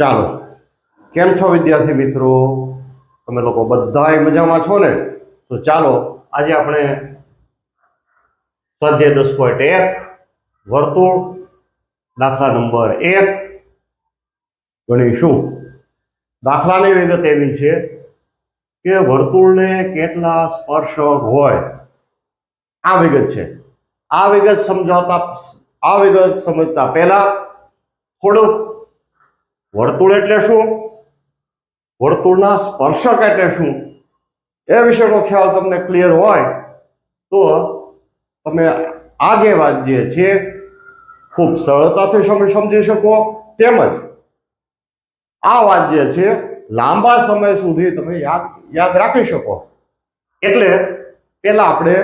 ચાલો, કેમ છો વિદ્યાર્થી મિત્રો? તમે લોકો બધાય મજામાં છો ને? તો ચાલો, આજે આપણે સ્વાધ્યાય દસ પોઈન્ટ એક, વર્તુળ, દાખલા નંબર એક ગણીશું. દાખલાની વિગત એવી છે કે વર્તુળને કેટલા સ્પર્શક હોય? આ વિગત છે. આ વિગત સમજાવતા, આ વિગત સમજતા પહેલા થોડુંક વર્તુળ એટલે શું? વર્તુળના સ્પર્શક એટલે શું? એ વિશેનો ખ્યાલ તમને ક્લિયર હોય, તો તમે આ જે વાત જે છે, ખૂબ સરળતાથી તમે સમજી શકો. તેમજ આ વાત જે છે, લાંબા સમય સુધી તમે યાદ યાદ રાખી શકો. એટલે પહેલા આપણે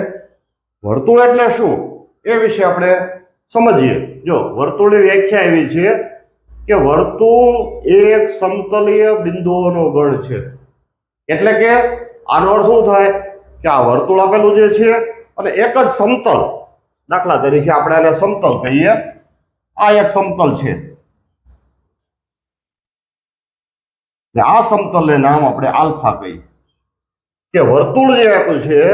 વર્તુળ એટલે શું? એ વિશે આપણે સમજીએ. જો વર્તુળની વ્યાખ્યા એવી છે કે વર્તુળ એક સમતલીય બિંદુઓનો ગણ છે. એટલે કે આનો અર્થ શું થાય? કે આ વર્તુળ આપેલું જે છે, અને એક જ સમતલ. દાખલા તરીકે આપણે આને સમતલ કહીએ. આ એક સમતલ છે. આ સમતલને નામ આપણે આલ્ફા કહીએ. કે વર્તુળ જે આપ્યું છે,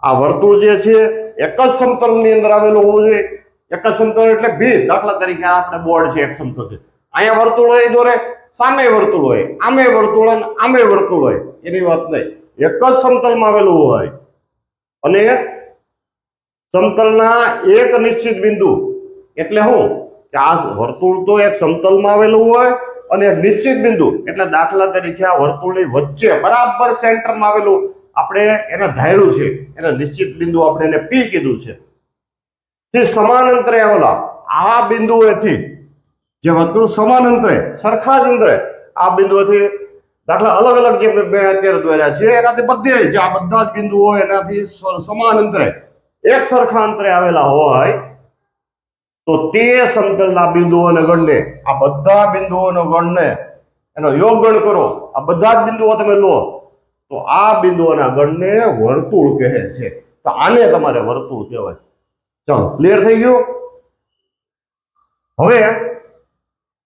આ વર્તુળ જે છે, એક જ સમતલની અંદર આવેલું હોવું જોઈએ. એક સમતલ એટલે ભી દાખલા તરીકે આપણે બોર્ડ છે, એક સમતલ છે. અહીંયા વર્તુળ હોય દોરે, સામે વર્તુળ હોય, આમે વર્તુળ અને આમે વર્તુળ હોય, એની વાત નહીં. એક જ સમતલમાં આવેલું હોય. અને સમતલના એક નિશ્ચિત બિંદુ. એટલે શું કે આ વર્તુળ તો એક સમતલમાં આવેલું હોય અને એક નિશ્ચિત બિંદુ. એટલે દાખલા તરીકે આ વર્તુળની વચ્ચે બરાબર સેન્ટરમાં આવેલું આપણે એને ધાર્યું છે. એને નિશ્ચિત બિંદુ આપણે એને પી કીધું છે. તે સમાન અંતરે આવેલા આ બિંદુએથી જે વર્તુળ સમાન અંતરે સરખા જ અંતરે આ બિંદુએથી દાખલા અલગ અલગ જે મેં અત્યારે દોર્યા છે, એનાથી બધે જે આ બધા જ બિંદુઓ એનાથી સમાન અંતરે એક સરખા અંતરે આવેલા હોય, તો તે સમતલના બિંદુઓને ગણને, આ બધા બિંદુઓનો ગણને, એનો યોગ ગણ કરો. આ બધા જ બિંદુઓ તમે લો, તો આ બિંદુઓના ગણને વર્તુળ કહે છે. તો આને તમારે વર્તુળ કહેવાય. ચાલો ક્લિયર થઈ ગયું? હવે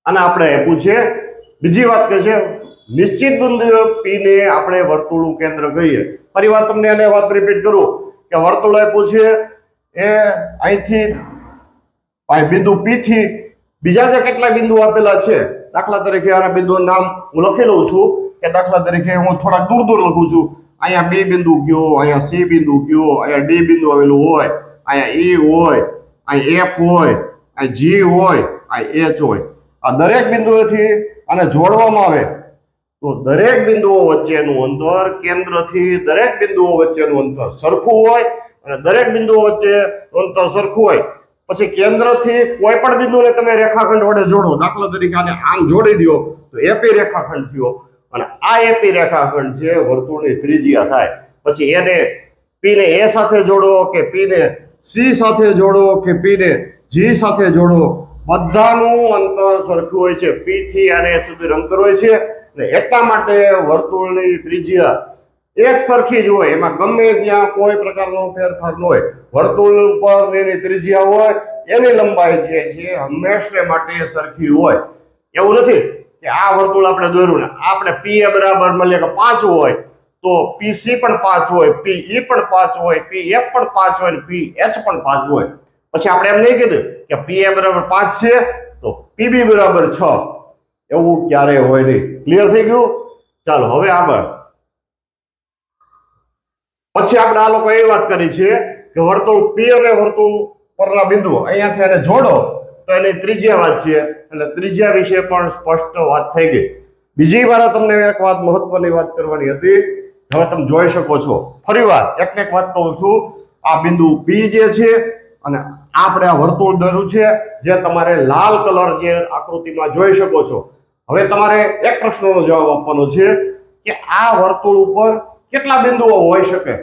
અને આપણે છે બીજી વાત કે છે, નિશ્ચિત બિંદુ પીને આપણે વર્તુળનું કેન્દ્ર કહીએ. ફરી તમને એને વાત રિપીટ કરું કે વર્તુળ આપ્યું છે એ અહીંથી બિંદુ પી થી બીજા જે કેટલા બિંદુ આપેલા છે, દાખલા તરીકે આના બિંદુનું નામ હું લખી લઉં છું, કે દાખલા તરીકે હું થોડાક દૂર દૂર લખું છું. અહીંયા બી બિંદુ ગયો અહીંયા સી બિંદુ ગયો અહીંયા ડી બિંદુ આવેલું હોય. અહીંયા ઈ હોય અહીં એફ હોય અહીં જી હોય અહીંયા એચ હોય આ દરેક બિંદુએથી આને જોડવામાં આવે. તો દરેક બિંદુઓ વચ્ચેનું અંતર કેન્દ્રથી દરેક બિંદુઓ વચ્ચેનું અંતર સરખું હોય અને દરેક બિંદુઓ વચ્ચે અંતર સરખું હોય. પછી કેન્દ્રથી કોઈ પણ બિંદુને તમે રેખાખંડ વડે જોડો, દાખલા તરીકે આને આમ જોડી દો, તો એપી રેખાખંડ થયો. અને આ એપી રેખાખંડ છે વર્તુળની ત્રિજ્યા થાય. પછી એને પી ને એ સાથે જોડો કે પી ને સી સાથે જોડો કે પી ને જી સાથે જોડો? બધાનું અંતર સરખું હોય છે. પી થી અને એ સુધી અંતર હોય છે. અને એટલા માટે વર્તુળની ત્રિજ્યા એક સરખી જ હોય. એમાં ગમે ત્યાં કોઈ પ્રકારનો ફેરફાર ન હોય. વર્તુળ ઉપર એની ત્રિજ્યા હોય, એની લંબાઈ જે છે હંમેશને માટે સરખી હોય. એવું નથી કે આ વર્તુળ આપણે દોર્યું ને આપણે પી એ બરાબર મળીએ કે પાંચ હોય. તો પીસી પણ પાંચ હોય પી ઈ પણ પાંચ હોય પી એફ પણ પાંચ હોય પી એચ પણ પાંચ હોય. પછી આપણે એમ નહીં કીધું કે પી એ બરાબર પાંચ છે, તો પીબી બરાબર છ. એવું ક્યારેય હોય નહીં. ક્લિયર થઈ ગયું? ચાલો, હવે આગળ. પછી આપણે આ લોકો એ વાત કરી છે કે વર્તુળ પી અને વર્તુળ પરના બિંદુ અહીંયાથી એને જોડો, તો એની ત્રિજ્યા વાત છે. એટલે ત્રિજ્યા વિશે પણ સ્પષ્ટ વાત થઈ ગઈ. બીજી વાર તમને એક વાત મહત્વની વાત કરવાની હતી. હવે તમે જોઈ શકો છો. ફરીવાર એક એક વાત કહું છું. આ બિંદુ પી જે છે અને આપણે આ વર્તુળ દોર્યું છે જે તમારે લાલ કલર જે આકૃતિમાં જોઈ શકો છો. હવે તમારે એક પ્રશ્નનો જવાબ આપવાનો છે કે આ વર્તુળ ઉપર કેટલા બિંદુઓ હોઈ શકે?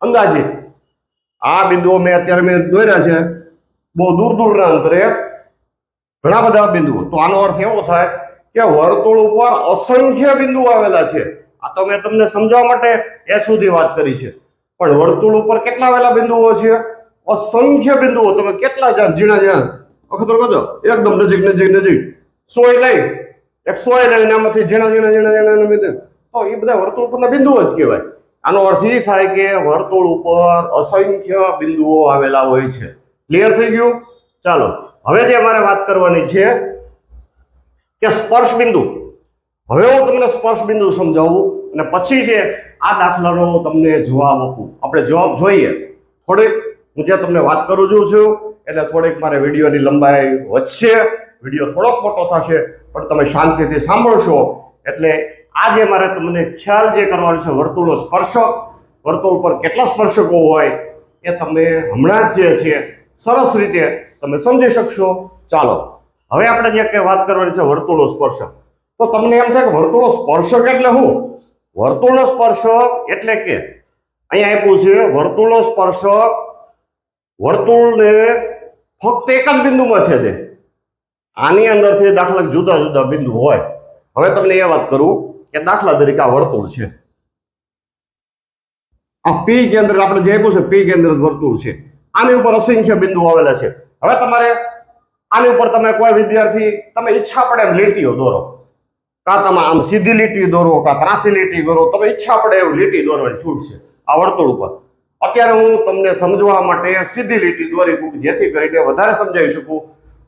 અંદાજે. આ બિંદુઓ મેં અત્યારે મેં દોર્યા છે. બહુ દૂર દૂરના અંતરે ઘણા બધા બિંદુઓ. તો આનો અર્થ એવો થાય કે વર્તુળ ઉપર અસંખ્ય બિંદુઓ આવેલા છે. આ તો મેં તમને સમજાવવા માટે એ સુધી વાત કરી છે. પણ વર્તુળ ઉપર કેટલા વેલા બિંદુઓ છે? અસંખ્ય બિંદુઓ. તમે કેટલા જાણ, ઝીણા ઝીણા. અખતર કરજો એકદમ નજીક નજીક નજીક. સોય લઈ એકસો એનામાંથી ઝીણા ઝીણા ઝીણા ઝીણા બિંદુ તો એ બધા વર્તુળ પરના બિંદુઓ જ કહેવાય. આનો અર્થ એ થાય કે વર્તુળ ઉપર અસંખ્ય બિંદુઓ આવેલા હોય છે. ક્લિયર થઈ ગયું? ચાલો. હવે જે અમારે વાત કરવાની છે કે સ્પર્શ બિંદુ. હવે હું તમને સ્પર્શ બિંદુ સમજાવું અને પછી છે આ દાખલાનો તમને જવાબ આપું. આપણે જવાબ જોઈએ. થોડીક, હું જે તમને વાત કરું છું છું, એટલે થોડીક મારે વિડીયોની લંબાઈ વધશે. વીડિયો થોડોક મોટો થશે, પણ તમે શાંતિથી સાંભળશો. એટલે આજે મારે તમને ખ્યાલ જે કરવાનો છે વર્તુળનો સ્પર્શક, વર્તુળ પર કેટલા સ્પર્શકો હોય, એ તમે હમણાં જ જે છે, સરસ રીતે તમે સમજી શકશો. ચાલો, હવે આપણે જે કંઈ વાત કરવાની છે વર્તુળનો સ્પર્શક. તો તમને એમ થાય કે વર્તુળનો સ્પર્શક એટલે શું? વર્તુળનો સ્પર્શક એટલે કે અહીંયા આપ્યું છે વર્તુળનો સ્પર્શક વર્તુળને ફક્ત એક જ બિંદુમાં છે તે આની અંદરથી દાખલા જુદા જુદા બિંદુ હોય. હવે તમને એ વાત કરું કે દાખલા તરીકે આ વર્તુળ છે. આ પી કેન્દ્ર આપણે જે આપ્યું છે પી કેન્દ્ર વર્તુળ છે. આની ઉપર અસંખ્ય બિંદુ આવેલા છે. હવે તમારે આની ઉપર તમે કોઈ વિદ્યાર્થી, તમે ઈચ્છા પડે એમ લીટીઓ દોરો. કાં તમે આમ સીધી લીટી દોરો કાં ત્રાસી લીટી દોરો તમે ઈચ્છા પડે એવું લીટી દોરવાની છૂટ છે આ વર્તુળ ઉપર. અત્યારે હું તમને સમજવા માટે સીધી લીટી દોરી શકું જેથી કરીને વધારે સમજાવી શકું.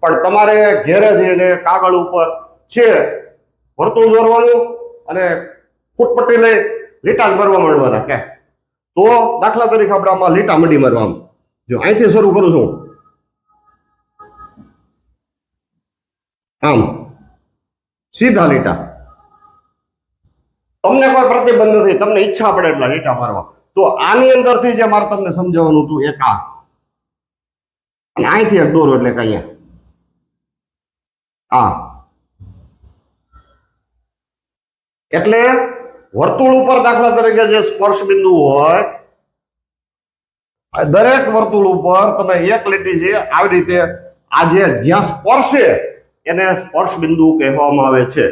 પણ તમારે ઘેરે જઈને કાગળ ઉપર છે, વર્તુળ દોરવાનું અને ફૂટપટ્ટી લઈ લીટા મરવા માંડવાના કે તો દાખલા તરીકે આપણે આમાં લીટા મંડી મરવા જો અહીંથી શરૂ કરું છું. આમ, સીધા લીટા. તમને કોઈ પ્રતિબંધ નથી, તમને ઈચ્છા પડે એટલા લીટા મારવા. તો આની અંદરથી જે મારે તમને સમજાવવાનું હતું, એક આ. અહીંથી એક દોરો એટલે કે આ. એટલે વર્તુળ ઉપર દાખલા તરીકે જે સ્પર્શ બિંદુ હોય દરેક વર્તુળ ઉપર તમે એક લીટી છે આવી રીતે આ જે જ્યાં સ્પર્શે, એને સ્પર્શ બિંદુ કહેવામાં આવે છે.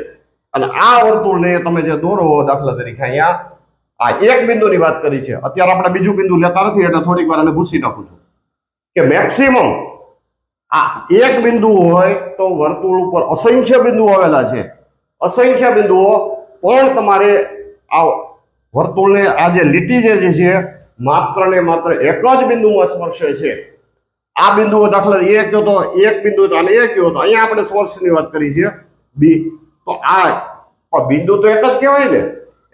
અને આ વર્તુળને તમે જે દોરો દાખલા તરીકે અહીંયા, આ એક બિંદુની વાત કરી છે. અત્યારે આપણે બીજું બિંદુ લેતા નથી એટલે થોડીક વાર એને ભૂસી નાખું છું. કે મેક્સિમમ આ એક બિંદુ હોય તો વર્તુળ ઉપર અસંખ્ય બિંદુ આવેલા છે. અસંખ્ય બિંદુઓ, પણ તમારે આ વર્તુળને, આ જે લીટી જે છે માત્ર ને માત્ર એક જ બિંદુમાં સ્પર્શે છે. આ બિંદુઓ દાખલા એક કયો તો એક બિંદુ તો અને એક તો અહીંયા આપણે સ્પર્શની વાત કરી છે. બી તો આ પણ બિંદુ તો એક જ કહેવાય ને.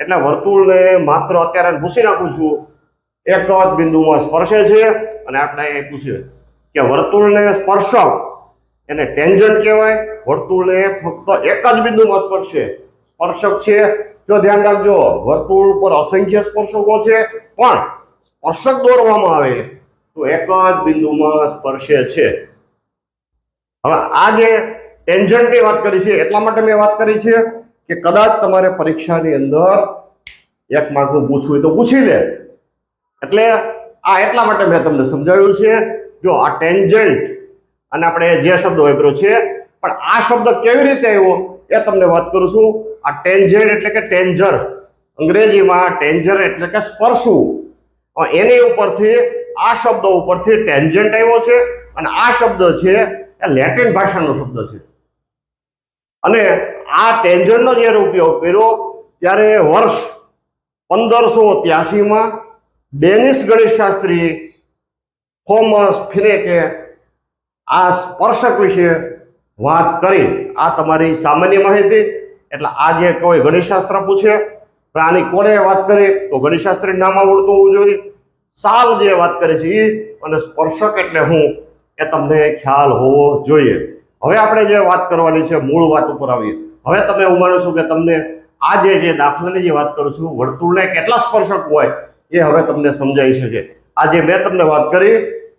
એટલે વર્તુળને માત્ર અત્યારે ભૂસી નાખું છું. એક જ બિંદુમાં સ્પર્શે છે અને આપણે એ પૂછીએ કે વર્તુળને સ્પર્શક એને ટેન્જન્ટ કહેવાય. વર્તુળને ફક્ત એક જ બિંદુમાં સ્પર્શે. સ્પર્શક છે. જો ધ્યાન રાખજો વર્તુળ પર અસંખ્ય સ્પર્શકો છે. પણ સ્પર્શક દોરવામાં આવે તો એક જ બિંદુમાં સ્પર્શે છે. હવે આ જે ટેન્જન્ટની વાત કરી છે. એટલા માટે મેં વાત કરી છે કે કદાચ તમારે પરીક્ષાની અંદર એક માર્કનું પૂછવું હોય તો પૂછી લે. એટલે આ એટલા માટે મેં તમને સમજાવ્યું છે. જો આ ટેન્જન્ટ અને આપણે જે શબ્દ વાપર્યો છે, પણ આ શબ્દ કેવી રીતે આવ્યો એ તમને વાત કરું છું. આ ટેન્જન્ટ એટલે કે ટેન્જર અંગ્રેજીમાં ટેન્જર એટલે કે સ્પર્શવું એની ઉપરથી આ શબ્દ ઉપરથી ટેન્જન્ટ આવ્યો છે અને આ શબ્દ છે એ લેટિન ભાષાનો શબ્દ છે. અને આ ટેન્જરનો જ્યારે ઉપયોગ કર્યો ત્યારે વર્ષ પંદરસો ત્યાસીમાં ડેનિશ ગણિતશાસ્ત્રી થોમસ ફિનેકે આ સ્પર્શક વિશે વાત કરી. આ તમારી સામાન્ય માહિતી. એટલે આ જે કોઈ ગણિતશાસ્ત્ર પૂછે પ્રાણી કોણે વાત કરી? તો ગણિતશાસ્ત્રી નામ આવડતું હોવું જોઈએ. સાલ જે વાત કરે છે એ અને સ્પર્શક એટલે હું, એ તમને ખ્યાલ હોવો જોઈએ. હવે આપણે જે વાત કરવાની છે, મૂળ વાત ઉપર આવીએ. હવે તમે એવું માનો છું કે તમને આ જે જે દાખલાની જે વાત કરું છું, વર્તુળને કેટલા સ્પર્શક હોય એ હવે તમને સમજાઈ શકે. આ જે મેં તમને વાત કરી,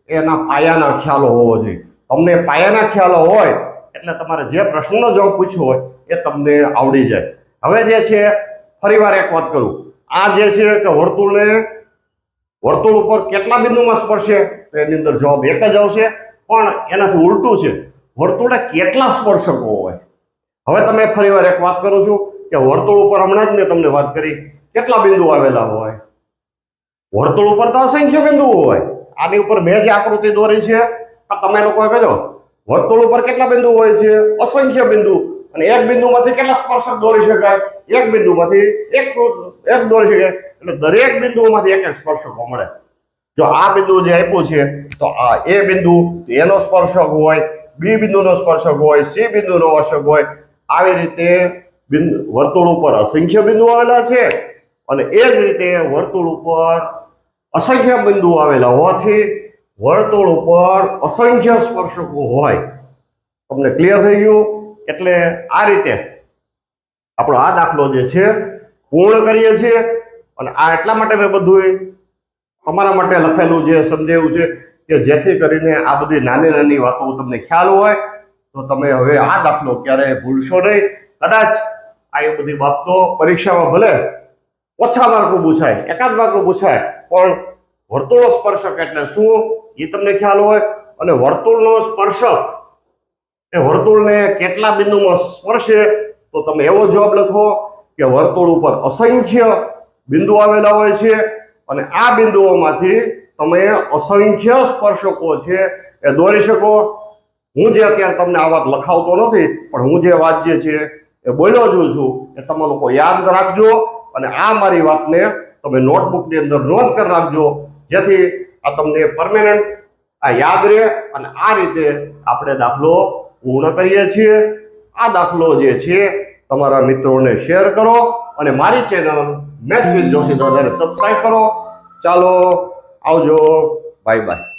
એના પાયાના ખ્યાલો હોવો જોઈએ. તમને પાયાના ખ્યાલો હોય, એટલે તમારે જે પ્રશ્નનો જવાબ પૂછ્યો હોય, એ તમને આવડી જાય. હવે જે છે ફરીવાર એક વાત કરું. આ જે છે કે વર્તુળને, વર્તુળ ઉપર કેટલા બિંદુમાં સ્પર્શે? તો એની અંદર જવાબ એક જ આવશે, પણ એનાથી ઉલટું છે. વર્તુળે કેટલા સ્પર્શકો હોય? હવે તમે ફરીવાર એક વાત કરું છું કે વર્તુળ ઉપર હમણાં જ મેં તમને વાત કરી, કેટલા બિંદુ આવેલા હોય? વર્તુળ ઉપર તો અસંખ્ય બિંદુઓ હોય. આની ઉપર મેં જે આકૃતિ દોરી છે. આ તમે લોકો કહેજો, વર્તુળ ઉપર કેટલા બિંદુ હોય છે? અસંખ્ય બિંદુ. અને એક બિંદુમાંથી કેટલા સ્પર્શક દોરી શકાય? એક બિંદુમાંથી એક એક દોરી શકાય. એટલે દરેક બિંદુઓમાંથી એક એક સ્પર્શકો મળે. જો આ બિંદુ જે આપ્યું છે, તો આ એ બિંદુ એનો સ્પર્શક હોય બી બિંદુનો સ્પર્શક હોય, સી બિંદુનો અશક હોય, આવી રીતે બિંદુ, વર્તુળ ઉપર અસંખ્ય બિંદુ આવેલા છે. અને એ જ રીતે વર્તુળ ઉપર અસંખ્ય બિંદુ આવેલા હોવાથી વર્તુળ ઉપર અસંખ્ય સ્પર્શકો હોય. તમને ક્લિયર થઈ ગયું? એટલે આ રીતે આપણો આ દાખલો જે છે, પૂર્ણ કરીએ છીએ. અને આ એટલા માટે મેં બધું તમારા માટે લખેલું જે સમજાવ્યું છે કે જેથી કરીને આ બધી નાની નાની વાતો તમને ખ્યાલ હોય, તો તમે હવે આ દાખલો ક્યારેય ભૂલશો નહીં. કદાચ આ એ બધી બાબતો પરીક્ષામાં ભલે ઓછા માર્કો પૂછાય, એકાદ માર્કો પૂછાય, પણ વર્તુળો સ્પર્શક એટલે શું, એ તમને ખ્યાલ હોય. અને વર્તુળનો સ્પર્શક એ વર્તુળને કેટલા બિંદુમાં સ્પર્શે, તો તમે એવો જવાબ લખો કે વર્તુળ ઉપર અસંખ્ય બિંદુ આવેલા હોય છે અને આ બિંદુઓમાંથી તમે અસંખ્ય સ્પર્શકો છે, એ દોરી શકો. હું જે અત્યારે તમને આ વાત લખાવતો નથી, પણ હું જે વાત જે છે એ બોલ્યો જ છું, એ તમે લોકો યાદ રાખજો અને આ મારી વાતને તમે નોટબુકની અંદર નોંધ કરી રાખજો, જેથી આ તમને પરમેનન્ટ આ યાદ રહે અને આ રીતે આપણે દાખલો પૂર્ણ કરીએ છીએ. આ દાખલો જે છે, તમારા મિત્રોને શેર કરો અને મારી ચેનલ મેક્સ વિથ જોશી દાદાને સબસ્ક્રાઈબ કરો. ચાલો આવજો. Bye bye